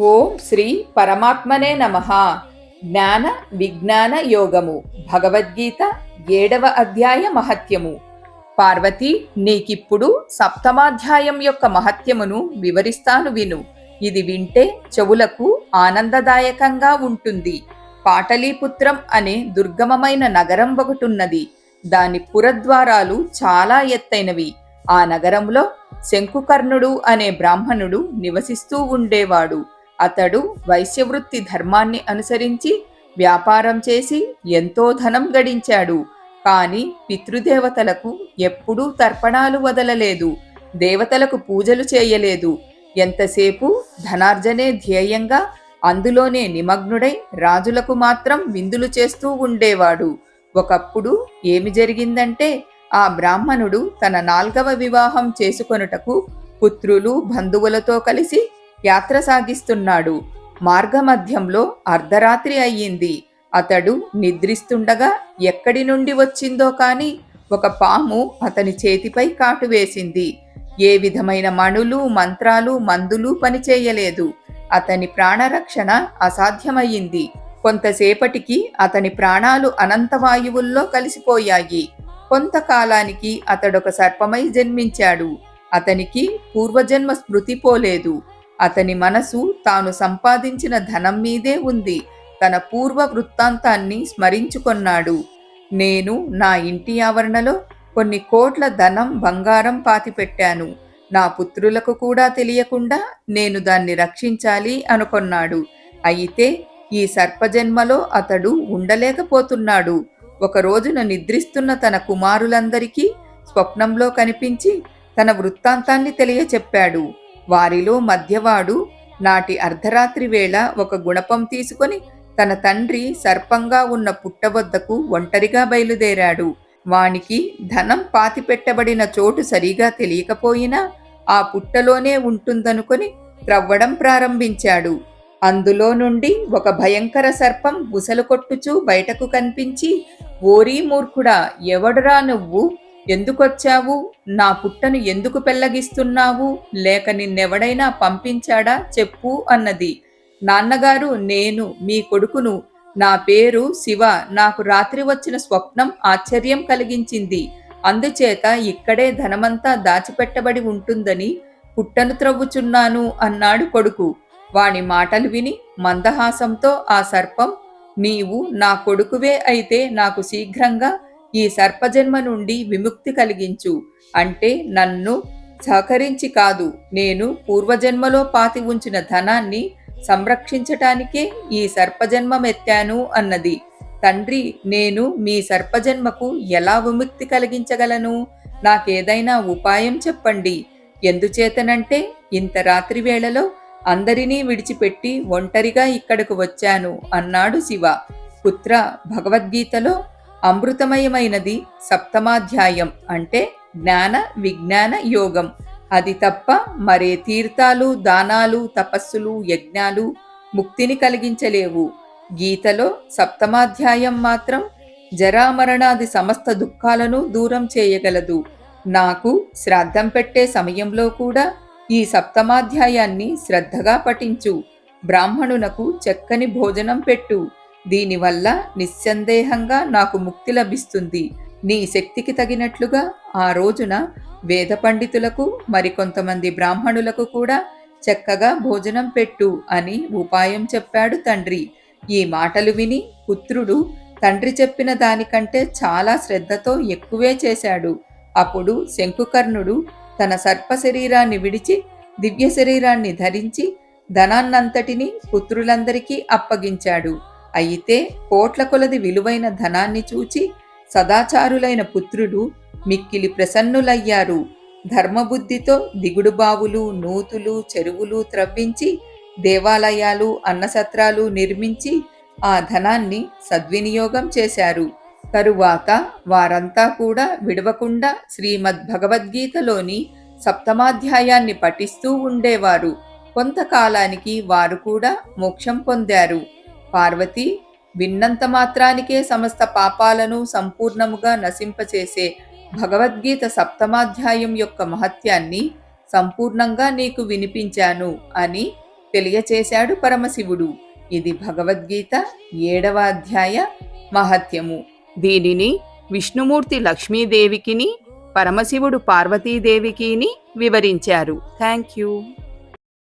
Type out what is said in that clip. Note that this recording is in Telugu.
ఓం శ్రీ పరమాత్మనే నమ. జ్ఞాన విజ్ఞాన యోగము. భగవద్గీత ఏడవ అధ్యాయ మహత్యము. పార్వతి నీకిప్పుడు సప్తమాధ్యాయం యొక్క మహత్యమును వివరిస్తాను విను. ఇది వింటే చెవులకు ఆనందదాయకంగా ఉంటుంది. పాటలీపుత్రం అనే దుర్గమమైన నగరం ఒకటున్నది. దాని పురద్వారాలు చాలా ఎత్తైనవి. ఆ నగరంలో శంకుకర్ణుడు అనే బ్రాహ్మణుడు నివసిస్తూ ఉండేవాడు. అతడు వైశ్యవృత్తి ధర్మాన్ని అనుసరించి వ్యాపారం చేసి ఎంతో ధనం గడించాడు. కాని పితృదేవతలకు ఎప్పుడూ తర్పణాలు వదలలేదు. దేవతలకు పూజలు చేయలేదు. ఎంతసేపు ధనార్జనే ధ్యేయంగా అందులోనే నిమగ్నుడై రాజులకు మాత్రం విందులు చేస్తూ ఉండేవాడు. ఒకప్పుడు ఏమి జరిగిందంటే ఆ బ్రాహ్మణుడు తన నాల్గవ వివాహం చేసుకొనుటకు పుత్రులు బంధువులతో కలిసి యాత్ర సాగిస్తున్నాడు. మార్గమధ్యంలో అర్ధరాత్రి అయ్యింది. అతడు నిద్రిస్తుండగా ఎక్కడి నుండి వచ్చిందో కాని ఒక పాము అతని చేతిపై కాటు వేసింది. ఏ విధమైన మణులు మంత్రాలు మందులు పనిచేయలేదు అతని ప్రాణరక్షణ అసాధ్యమయ్యింది. కొంతసేపటికి అతని ప్రాణాలు అనంతవాయువుల్లో కలిసిపోయాయి. కొంతకాలానికి అతడొక సర్పమై జన్మించాడు. అతనికి పూర్వజన్మ స్మృతి పోలేదు. అతని మనసు తాను సంపాదించిన ధనం మీదే ఉంది. తన పూర్వ వృత్తాంతాన్ని స్మరించుకొన్నాడు. నేను నా ఇంటి ఆవరణలో కొన్ని కోట్ల ధనం బంగారం పాతిపెట్టాను. నా పుత్రులకు కూడా తెలియకుండా నేను దాన్ని రక్షించాలి అనుకొన్నాడు. అయితే ఈ సర్పజన్మలో అతడు ఉండలేకపోతున్నాడు. ఒక రోజున నిద్రిస్తున్న తన కుమారులందరికీ స్వప్నంలో కనిపించి తన వృత్తాంతాన్ని తెలియచెప్పాడు. వారిలో మధ్యవాడు నాటి అర్ధరాత్రి వేళ ఒక గుణపం తీసుకొని తన తండ్రి సర్పంగా ఉన్న పుట్ట వద్దకు ఒంటరిగా బయలుదేరాడు. వానికి ధనం పాతిపెట్టబడిన చోటు సరిగా తెలియకపోయినా ఆ పుట్టలోనే ఉంటుందనుకొని త్రవ్వడం ప్రారంభించాడు. అందులో నుండి ఒక భయంకర సర్పం బుసలు కొట్టుచూ బయటకు కనిపించి ఓరీ మూర్ఖుడా ఎవడురా నువ్వు? ఎందుకొచ్చావు? నా పుట్టను ఎందుకు పెళ్ళగిస్తున్నావు లేక నిన్నెవడైనా పంపించాడా? చెప్పు అన్నది. నాన్నగారు నేను మీ కొడుకును. నా పేరు శివ. నాకు రాత్రి వచ్చిన స్వప్నం ఆశ్చర్యం కలిగించింది. అందుచేత ఇక్కడే ధనమంతా దాచిపెట్టబడి ఉంటుందని పుట్టను త్రవ్వుచున్నాను అన్నాడు కొడుకు. వాని మాటలు విని మందహాసంతో ఆ సర్పం నీవు నా కొడుకువే అయితే నాకు శీఘ్రంగా ఈ సర్పజన్మ నుండి విముక్తి కలిగించు. అంటే నన్ను సహకరించి కాదు నేను పూర్వజన్మలో పాతి ఉంచిన ధనాన్ని సంరక్షించటానికే ఈ సర్పజన్మమెత్తాను అన్నది. తండ్రి నేను మీ సర్పజన్మకు ఎలా విముక్తి కలిగించగలను? నాకేదైనా ఉపాయం చెప్పండి. ఎందుచేతనంటే ఇంత రాత్రి వేళలో అందరినీ విడిచిపెట్టి ఒంటరిగా ఇక్కడకు వచ్చాను అన్నాడు శివ. పుత్ర భగవద్గీతలో అమృతమయమైనది సప్తమాధ్యాయం అంటే జ్ఞాన విజ్ఞాన యోగం. అది తప్ప మరే తీర్థాలు దానాలు తపస్సులు యజ్ఞాలు ముక్తిని కలిగించలేవు. గీతలో సప్తమాధ్యాయం మాత్రం జరామరణాది సమస్త దుఃఖాలను దూరం చేయగలదు. నాకు శ్రాద్ధం పెట్టే సమయంలో కూడా ఈ సప్తమాధ్యాయాన్ని శ్రద్ధగా పఠించు. బ్రాహ్మణునకు చక్కని భోజనం పెట్టు. దీనివల్ల నిస్సందేహంగా నాకు ముక్తి లభిస్తుంది. నీ శక్తికి తగినట్లుగా ఆ రోజున వేద పండితులకు మరికొంతమంది బ్రాహ్మణులకు కూడా చక్కగా భోజనం పెట్టు అని ఉపాయం చెప్పాడు తండ్రి. ఈ మాటలు విని పుత్రుడు తండ్రి చెప్పిన దానికంటే చాలా శ్రద్ధతో ఎక్కువే చేశాడు. అప్పుడు శంకుకర్ణుడు తన సర్ప శరీరాన్ని విడిచి దివ్య శరీరాన్ని ధరించి ధనాన్నంతటినీ పుత్రులందరికీ అప్పగించాడు. అయితే కోట్ల కొలది విలువైన ధనాన్ని చూచి సదాచారులైన పుత్రులు మిక్కిలి ప్రసన్నులయ్యారు. ధర్మబుద్ధితో దిగుడు బావులు నూతులు చెరువులు త్రవ్వించి దేవాలయాలు అన్నసత్రాలు నిర్మించి ఆ ధనాన్ని సద్వినియోగం చేశారు. తరువాత వారంతా కూడా విడవకుండా శ్రీమద్ భగవద్గీతలోని సప్తమాధ్యాయాన్ని పఠిస్తూ ఉండేవారు. కొంతకాలానికి వారు కూడా మోక్షం పొందారు. పార్వతి విన్నంత మాత్రానికే సమస్త పాపాలను సంపూర్ణముగా నశింపచేసే భగవద్గీత సప్తమాధ్యాయం యొక్క మహత్యాన్ని సంపూర్ణంగా నీకు వినిపించాను అని తెలియచేశాడు పరమశివుడు. ఇది భగవద్గీత ఏడవ అధ్యాయ మహత్యము. దీనిని విష్ణుమూర్తి లక్ష్మీదేవికిని పరమశివుడు పార్వతీదేవికిని వివరించారు. Thank you